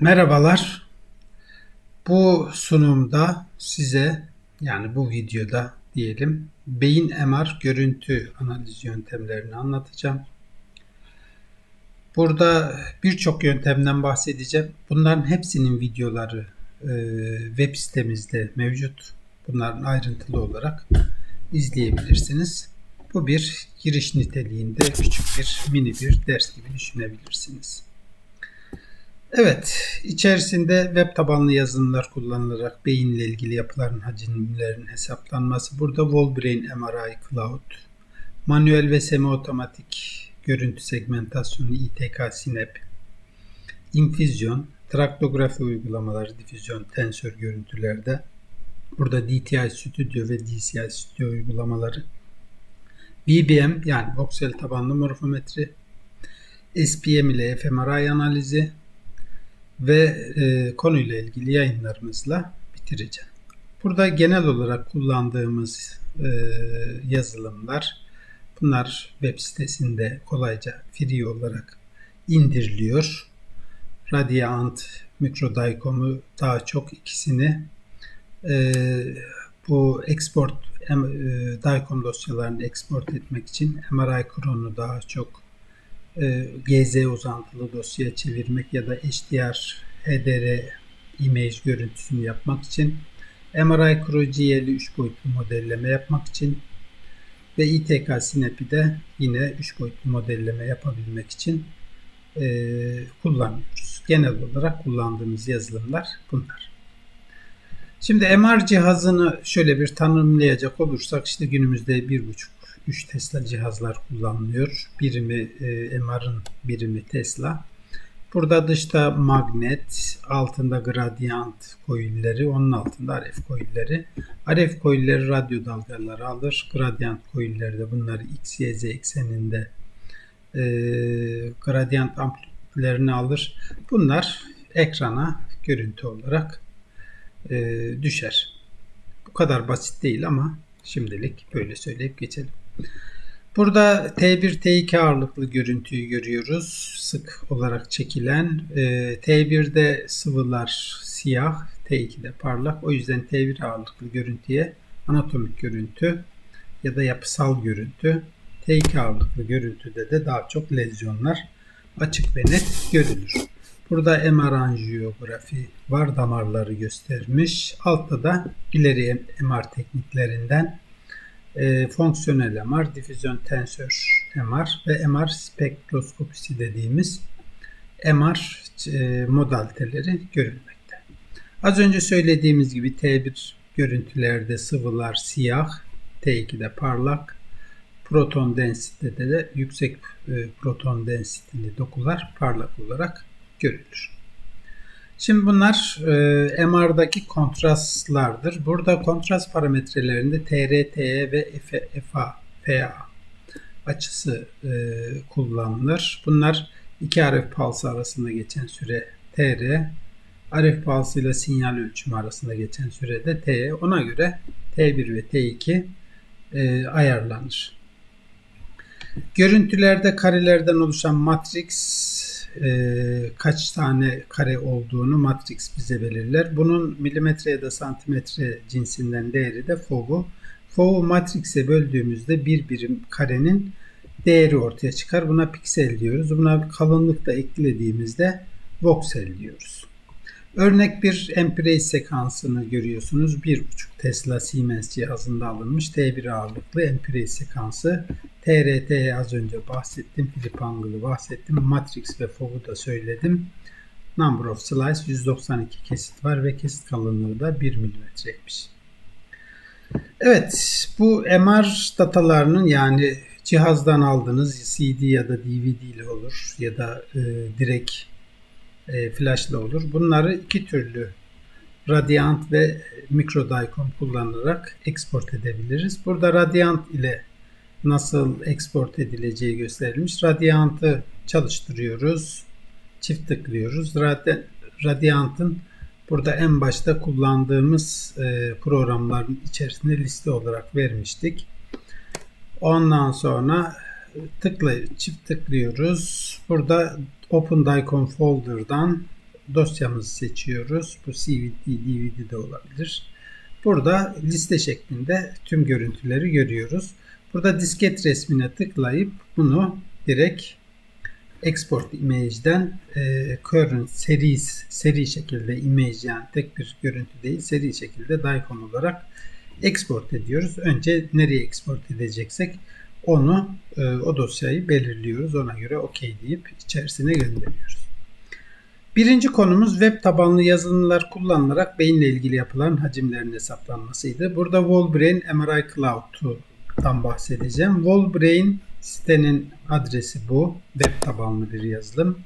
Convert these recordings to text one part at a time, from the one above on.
Merhabalar. Bu sunumda size yani bu videoda diyelim beyin MR görüntü analiz yöntemlerini anlatacağım. Burada birçok yöntemden bahsedeceğim. Bunların hepsinin videoları e, web sitemizde mevcut. Bunların ayrıntılı olarak izleyebilirsiniz. Bu bir giriş niteliğinde küçük bir mini bir ders gibi düşünebilirsiniz. Evet, içerisinde web tabanlı yazılımlar kullanılarak beyinle ilgili yapıların hacimlerinin hesaplanması. Burada Wallbrain MRI Cloud, manuel ve semi otomatik görüntü segmentasyonu ITK Sinep, infüzyon, traktografi uygulamaları, difüzyon, tensör görüntülerde. Burada DTI Studio ve DCI Studio uygulamaları. BBM yani voxel tabanlı morfometri, SPM ile fMRI analizi, ve e, konuyla ilgili yayınlarımızla bitireceğim. Burada genel olarak kullandığımız e, yazılımlar bunlar web sitesinde kolayca free olarak indiriliyor. Radiant, Microdicom'u daha çok ikisini e, bu export e, Dicom dosyalarını export etmek için MRI Chron'u daha çok GZ uzantılı dosya çevirmek ya da HDR, HDR image görüntüsünü yapmak için MRI CryoGL'i 3 boyutlu modelleme yapmak için ve ITK Sinep'i de yine 3 boyutlu modelleme yapabilmek için e, kullanıyoruz. Genel olarak kullandığımız yazılımlar bunlar. Şimdi MR cihazını şöyle bir tanımlayacak olursak işte günümüzde 1.5 3 Tesla cihazlar kullanılıyor. Birimi e, MR'ın birimi Tesla. Burada dışta magnet, altında gradient koilleri, onun altında RF koilleri. RF koilleri radyo dalgaları alır. Gradient koilleri de bunları X, Y, Z ekseninde e, gradient amplitülerini alır. Bunlar ekrana görüntü olarak e, düşer. Bu kadar basit değil ama şimdilik böyle söyleyip geçelim. Burada T1, T2 ağırlıklı görüntüyü görüyoruz. Sık olarak çekilen. E, T1'de sıvılar siyah, T2'de parlak. O yüzden T1 ağırlıklı görüntüye anatomik görüntü ya da yapısal görüntü. T2 ağırlıklı görüntüde de daha çok lezyonlar açık ve net görülür. Burada MR anjiyografi var damarları göstermiş. Altta da ileri MR tekniklerinden e, fonksiyonel MR, difüzyon tensör MR ve MR spektroskopisi dediğimiz MR e, modaliteleri görülmekte. Az önce söylediğimiz gibi T1 görüntülerde sıvılar siyah, T2'de parlak, proton densitede de yüksek e, proton densiteli dokular parlak olarak görülür. Şimdi bunlar e, MR'daki kontrastlardır. Burada kontrast parametrelerinde TR, TE ve FA, FA açısı e, kullanılır. Bunlar iki RF pulse arasında geçen süre TR, RF pulse ile sinyal ölçümü arasında geçen süre de TE. Ona göre T1 ve T2 e, ayarlanır. Görüntülerde karelerden oluşan matrix e, kaç tane kare olduğunu matrix bize belirler. Bunun milimetre ya da santimetre cinsinden değeri de FOV'u. FOV'u matrix'e böldüğümüzde bir birim karenin değeri ortaya çıkar. Buna piksel diyoruz. Buna kalınlık da eklediğimizde voxel diyoruz. Örnek bir Empire sekansını görüyorsunuz. 1.5 Tesla Siemens cihazında alınmış T1 ağırlıklı Empire sekansı. TRT az önce bahsettim. Philip Angle'ı bahsettim. Matrix ve FOV'u da söyledim. Number of slice 192 kesit var ve kesit kalınlığı da 1 milimetreymiş. Evet bu MR datalarının yani cihazdan aldığınız CD ya da DVD ile olur ya da e, direkt e, flashla olur. Bunları iki türlü Radiant ve Microdicom kullanarak export edebiliriz. Burada Radiant ile nasıl export edileceği gösterilmiş. Radiant'ı çalıştırıyoruz. Çift tıklıyoruz. Radiant'ın burada en başta kullandığımız e, programların içerisinde liste olarak vermiştik. Ondan sonra tıkla çift tıklıyoruz. Burada Open Dicom folder'dan dosyamızı seçiyoruz. Bu CVD, DVD de olabilir. Burada liste şeklinde tüm görüntüleri görüyoruz. Burada disket resmine tıklayıp bunu direkt export image'den e, current series seri şekilde image yani tek bir görüntü değil seri şekilde daikon olarak export ediyoruz. Önce nereye export edeceksek onu e, o dosyayı belirliyoruz. Ona göre OK deyip içerisine gönderiyoruz. Birinci konumuz web tabanlı yazılımlar kullanılarak beyinle ilgili yapılan hacimlerin hesaplanmasıydı. Burada Wallbrain MRI Cloud'dan bahsedeceğim. Wallbrain sitenin adresi bu. Web tabanlı bir yazılım.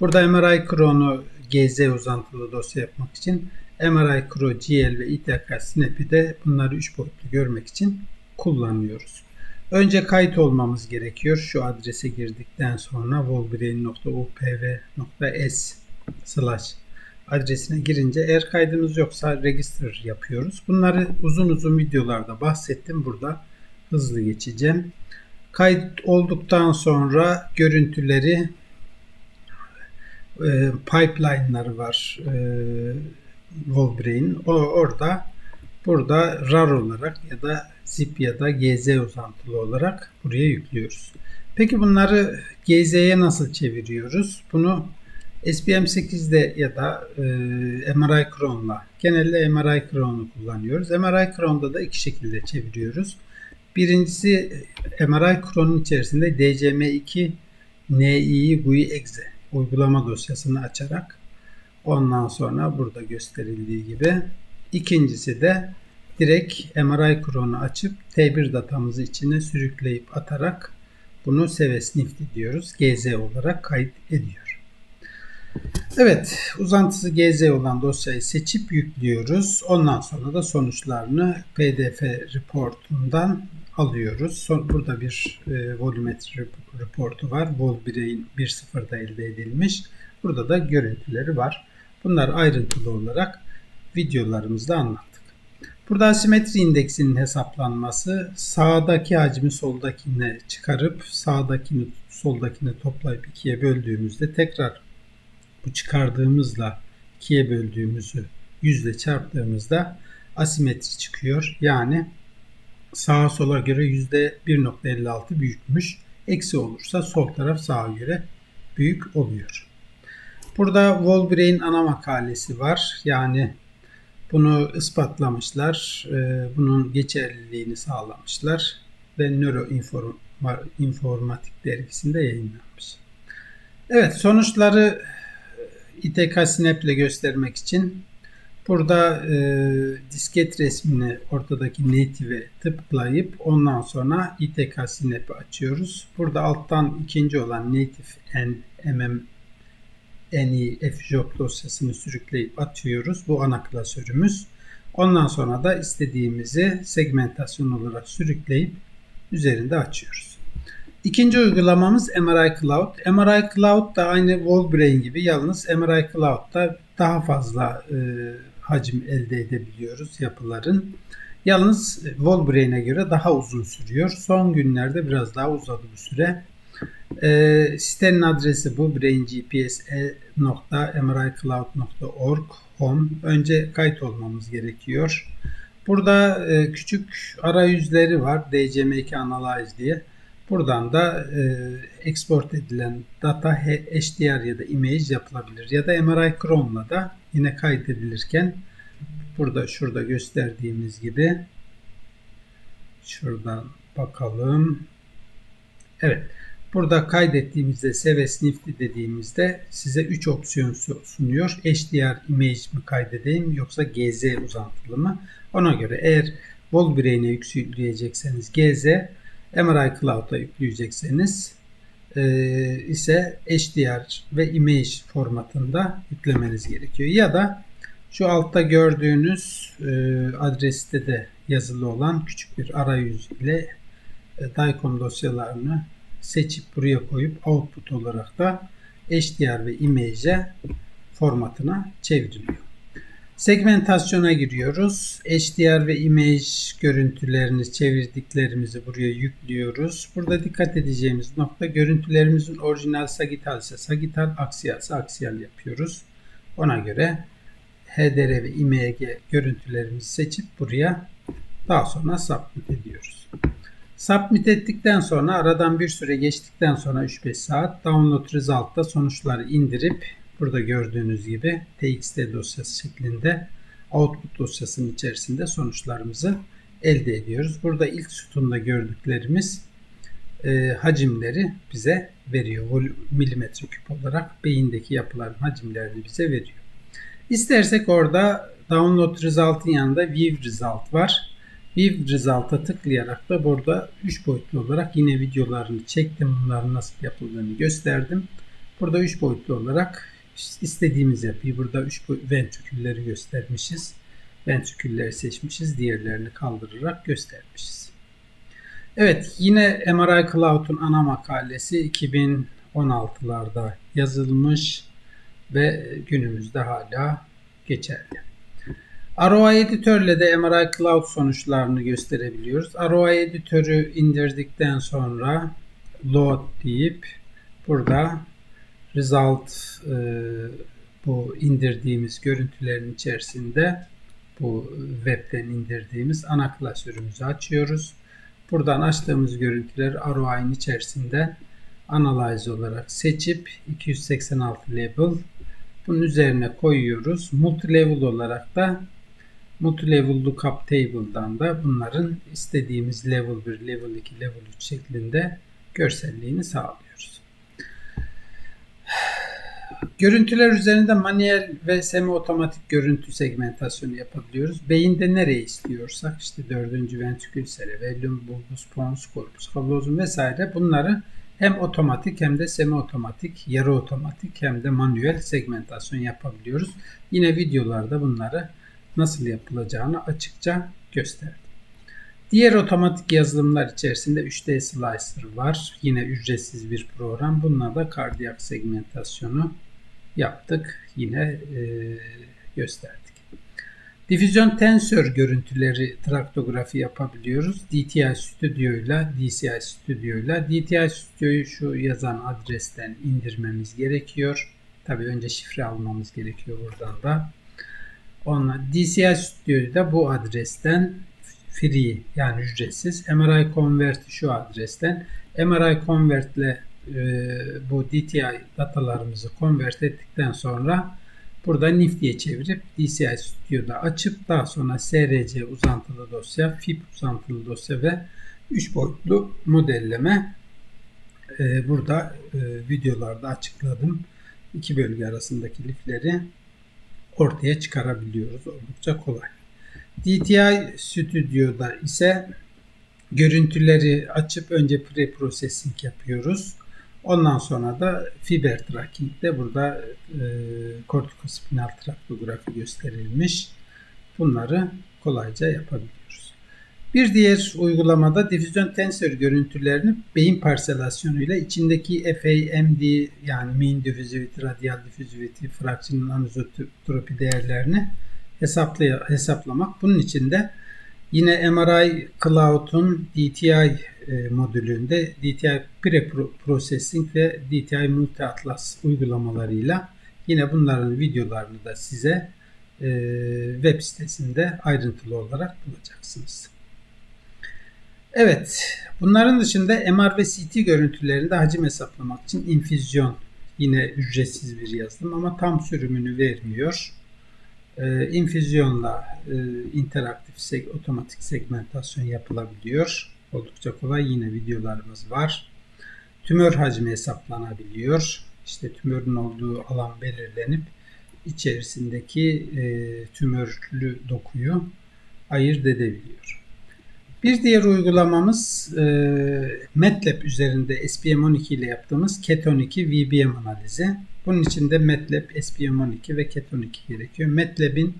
Burada MRI Chrono GZ uzantılı dosya yapmak için MRI Pro, GL ve ITK Snap'i de bunları 3 boyutlu görmek için kullanıyoruz. Önce kayıt olmamız gerekiyor. Şu adrese girdikten sonra wolverine.upv.s slash adresine girince eğer kaydımız yoksa register yapıyoruz. Bunları uzun uzun videolarda bahsettim. Burada hızlı geçeceğim. Kayıt olduktan sonra görüntüleri e, pipeline'ları var e, Wolbrain. O orada burada RAR olarak ya da zip ya da GZ uzantılı olarak buraya yüklüyoruz. Peki bunları GZ'ye nasıl çeviriyoruz? Bunu SPM8'de ya da e, MRI Chrome'la genelde MRI Chrome'u kullanıyoruz. MRI Chrome'da da iki şekilde çeviriyoruz. Birincisi MRI Chrome'un içerisinde DCM2 NII GUI exe uygulama dosyasını açarak ondan sonra burada gösterildiği gibi ikincisi de direkt MRI Chrome'u açıp T1 datamızı içine sürükleyip atarak bunu SEVESNIFT diyoruz. GZ olarak kayıt ediyor. Evet, uzantısı GZ olan dosyayı seçip yüklüyoruz. Ondan sonra da sonuçlarını PDF reportundan alıyoruz. Son, burada bir e, volumetri reportu var. Vol 1.0'da elde edilmiş. Burada da görüntüleri var. Bunlar ayrıntılı olarak videolarımızda anlattık. Burada asimetri indeksinin hesaplanması sağdaki hacmi soldakine çıkarıp sağdakini soldakini toplayıp ikiye böldüğümüzde tekrar bu çıkardığımızla ikiye böldüğümüzü yüzle çarptığımızda asimetri çıkıyor. Yani sağa sola göre yüzde 1.56 büyükmüş. Eksi olursa sol taraf sağa göre büyük oluyor. Burada Wolbrain ana makalesi var. Yani bunu ispatlamışlar. E, bunun geçerliliğini sağlamışlar. Ve Nöroinformatik dergisinde yayınlanmış. Evet sonuçları ITK Snap ile göstermek için burada e, disket resmini ortadaki native'e tıklayıp ondan sonra ITK Snap'i açıyoruz. Burada alttan ikinci olan native mm NEF dosyasını sürükleyip atıyoruz. Bu ana klasörümüz. Ondan sonra da istediğimizi segmentasyon olarak sürükleyip üzerinde açıyoruz. İkinci uygulamamız MRI Cloud. MRI Cloud da aynı Wallbrain gibi yalnız MRI Cloud'da daha fazla e, hacim elde edebiliyoruz yapıların. Yalnız Wallbrain'e göre daha uzun sürüyor. Son günlerde biraz daha uzadı bu süre. E, sitenin adresi bu braingps.mricloud.org home. Önce kayıt olmamız gerekiyor. Burada e, küçük arayüzleri var. DCM2 Analyze diye. Buradan da e, export edilen data HDR ya da image yapılabilir. Ya da MRI Chrome'la da yine kaydedilirken burada şurada gösterdiğimiz gibi şuradan bakalım. Evet. Burada kaydettiğimizde Seve Sniff'li dediğimizde size 3 opsiyon sunuyor. HDR image mi kaydedeyim yoksa GZ uzantılı mı? Ona göre eğer Wolbrain'e yükleyecekseniz GZ, MRI Cloud'a yükleyecekseniz e, ise HDR ve image formatında yüklemeniz gerekiyor. Ya da şu altta gördüğünüz e, adreste de yazılı olan küçük bir arayüz ile e, DICOM dosyalarını seçip buraya koyup output olarak da HDR ve image formatına çevriliyor. Segmentasyona giriyoruz. HDR ve image görüntülerini çevirdiklerimizi buraya yüklüyoruz. Burada dikkat edeceğimiz nokta görüntülerimizin orijinal sagital ise sagital, aksiyal ise aksiyal yapıyoruz. Ona göre HDR ve IMG görüntülerimizi seçip buraya daha sonra submit ediyoruz. Submit ettikten sonra aradan bir süre geçtikten sonra 3-5 saat download result'ta sonuçları indirip burada gördüğünüz gibi txt dosyası şeklinde output dosyasının içerisinde sonuçlarımızı elde ediyoruz. Burada ilk sütunda gördüklerimiz e, hacimleri bize veriyor. Vol milimetre küp olarak beyindeki yapıların hacimlerini bize veriyor. İstersek orada download result'ın yanında view result var. View result'a tıklayarak da burada 3 boyutlu olarak yine videolarını çektim. Bunların nasıl yapıldığını gösterdim. Burada 3 boyutlu olarak istediğimiz yapıyı burada 3 ventrikülleri göstermişiz. Ventrikülleri seçmişiz. Diğerlerini kaldırarak göstermişiz. Evet yine MRI Cloud'un ana makalesi 2016'larda yazılmış ve günümüzde hala geçerli. ROI editörle de MRI Cloud sonuçlarını gösterebiliyoruz. ROI editörü indirdikten sonra load deyip burada result e, bu indirdiğimiz görüntülerin içerisinde bu webten indirdiğimiz ana klasörümüzü açıyoruz. Buradan açtığımız görüntüleri ROI'nin içerisinde analyze olarak seçip 286 label bunun üzerine koyuyoruz. Multi level olarak da multi level lookup table'dan da bunların istediğimiz level 1, level 2, level 3 şeklinde görselliğini sağlıyoruz. Görüntüler üzerinde manuel ve semi otomatik görüntü segmentasyonu yapabiliyoruz. Beyinde nereye istiyorsak işte dördüncü ventrikül cerebellum, bulbus pons, corpus callosum vesaire bunları hem otomatik hem de semi otomatik, yarı otomatik hem de manuel segmentasyon yapabiliyoruz. Yine videolarda bunları nasıl yapılacağını açıkça gösterdim. Diğer otomatik yazılımlar içerisinde 3D Slicer var. Yine ücretsiz bir program. Bununla da kardiyak segmentasyonu yaptık. Yine e, gösterdik. Difüzyon tensör görüntüleri traktografi yapabiliyoruz. DTI Studio ile DCI Studio ile DTI Studio'yu şu yazan adresten indirmemiz gerekiyor. Tabii önce şifre almamız gerekiyor buradan da. Onunla DCI Studio'yu da bu adresten free yani ücretsiz. MRI Convert şu adresten. MRI Convert ile e, bu DTI datalarımızı convert ettikten sonra burada NIF çevirip DCI Studio'da açıp daha sonra SRC uzantılı dosya, FIP uzantılı dosya ve 3 boyutlu modelleme e, burada e, videolarda açıkladım. İki bölge arasındaki lifleri ortaya çıkarabiliyoruz. Oldukça kolay. DTI Studio'da ise görüntüleri açıp önce pre-processing yapıyoruz. Ondan sonra da fiber tracking de burada e, kortikospinal traktografi gösterilmiş. Bunları kolayca yapabiliyoruz. Bir diğer uygulamada difüzyon tensör görüntülerini beyin parselasyonuyla içindeki FA, MD yani mean diffusivity, radial diffusivity, fraction anisotropi değerlerini hesaplay hesaplamak. Bunun için de yine MRI Cloud'un DTI e, modülünde DTI Pre-Processing ve DTI Multi Atlas uygulamalarıyla yine bunların videolarını da size e, web sitesinde ayrıntılı olarak bulacaksınız. Evet, bunların dışında MR ve CT görüntülerinde hacim hesaplamak için infüzyon yine ücretsiz bir yazılım ama tam sürümünü vermiyor. E, infüzyonla e, interaktif seg otomatik segmentasyon yapılabiliyor. Oldukça kolay yine videolarımız var. Tümör hacmi hesaplanabiliyor. İşte tümörün olduğu alan belirlenip içerisindeki e, tümörlü dokuyu ayırt edebiliyor. Bir diğer uygulamamız e, MATLAB üzerinde SPM12 ile yaptığımız Ket12 VBM analizi. Bunun için de MATLAB, SPM12 ve Ket12 gerekiyor. MATLAB'in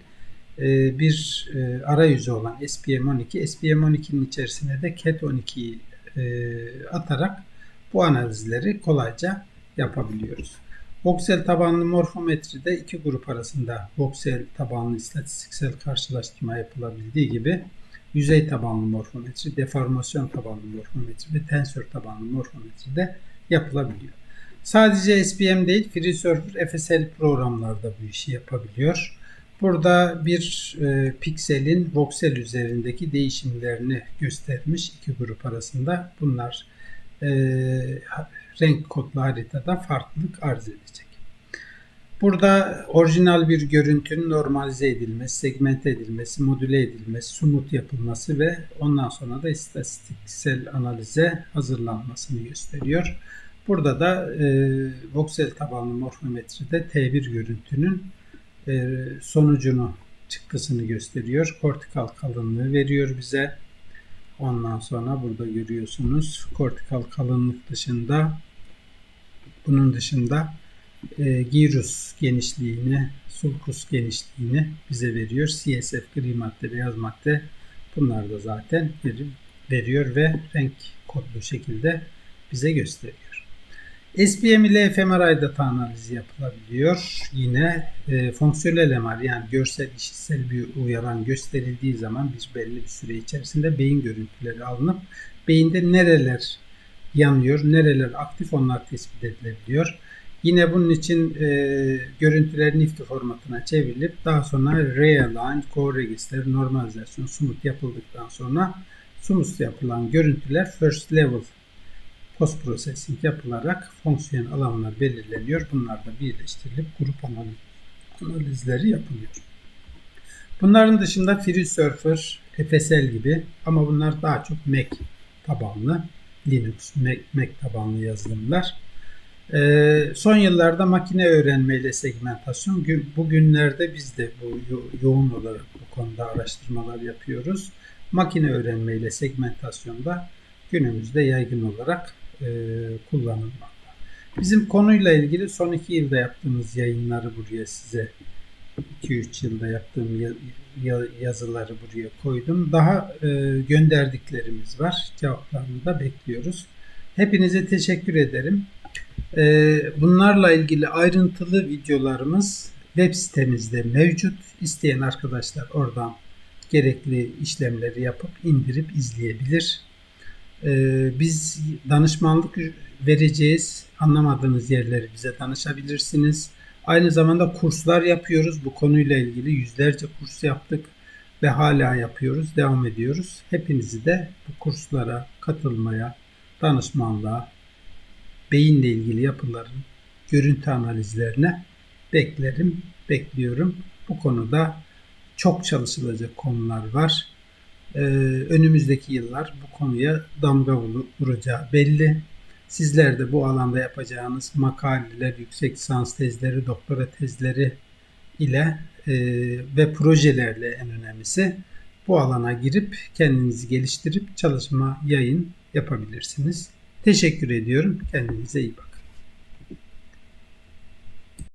e, bir e, arayüzü olan SPM12, SPM12'nin içerisine de Ket12'yi e, atarak bu analizleri kolayca yapabiliyoruz. Voxel tabanlı morfometride iki grup arasında voxel tabanlı istatistiksel karşılaştırma yapılabildiği gibi yüzey tabanlı morfometri, deformasyon tabanlı morfometri ve tensör tabanlı morfometri de yapılabiliyor. Sadece SPM değil, FreeSurfer FSL programlarda bu işi yapabiliyor. Burada bir e, pikselin voxel üzerindeki değişimlerini göstermiş iki grup arasında. Bunlar e, renk kodlu haritada farklılık arz edecek. Burada orijinal bir görüntünün normalize edilmesi, segmente edilmesi, modüle edilmesi, sumut yapılması ve ondan sonra da istatistiksel analize hazırlanmasını gösteriyor. Burada da e, voxel tabanlı morfometride T1 görüntünün e, sonucunu, çıktısını gösteriyor. Kortikal kalınlığı veriyor bize. Ondan sonra burada görüyorsunuz kortikal kalınlık dışında bunun dışında e, gyrus genişliğini, sulcus genişliğini bize veriyor. CSF gri madde, beyaz madde bunlar da zaten veriyor ve renk kodlu şekilde bize gösteriyor. SPM ile fMRI data analizi yapılabiliyor. Yine e, fonksiyonel MR yani görsel işitsel bir uyaran gösterildiği zaman bir belli bir süre içerisinde beyin görüntüleri alınıp beyinde nereler yanıyor, nereler aktif onlar tespit edilebiliyor. Yine bunun için e, görüntüler NIFTY formatına çevrilip daha sonra realign, co-register, normalizasyon, sumut yapıldıktan sonra sumut yapılan görüntüler first level post processing yapılarak fonksiyon alanlar belirleniyor. Bunlar da birleştirilip grup analizleri yapılıyor. Bunların dışında FreeSurfer, FSL gibi ama bunlar daha çok Mac tabanlı, Linux, Mac, Mac tabanlı yazılımlar. Ee, son yıllarda makine öğrenmeyle segmentasyon, bugünlerde biz de bu yo- yoğun olarak bu konuda araştırmalar yapıyoruz. Makine öğrenmeyle segmentasyonda günümüzde yaygın olarak e, kullanılmakta. Bizim konuyla ilgili son iki yılda yaptığımız yayınları buraya size 2-3 yılda yaptığım yazıları buraya koydum. Daha e, gönderdiklerimiz var. Cevaplarını da bekliyoruz. Hepinize teşekkür ederim. E, bunlarla ilgili ayrıntılı videolarımız web sitemizde mevcut. İsteyen arkadaşlar oradan gerekli işlemleri yapıp indirip izleyebilir. Ee, biz danışmanlık vereceğiz. Anlamadığınız yerleri bize danışabilirsiniz. Aynı zamanda kurslar yapıyoruz. Bu konuyla ilgili yüzlerce kurs yaptık ve hala yapıyoruz, devam ediyoruz. Hepinizi de bu kurslara katılmaya, danışmanlığa, beyinle ilgili yapıların görüntü analizlerine beklerim, bekliyorum. Bu konuda çok çalışılacak konular var e, önümüzdeki yıllar bu konuya damga vuracağı belli. Sizler de bu alanda yapacağınız makaleler, yüksek lisans tezleri, doktora tezleri ile e, ve projelerle en önemlisi bu alana girip kendinizi geliştirip çalışma, yayın yapabilirsiniz. Teşekkür ediyorum. Kendinize iyi bakın.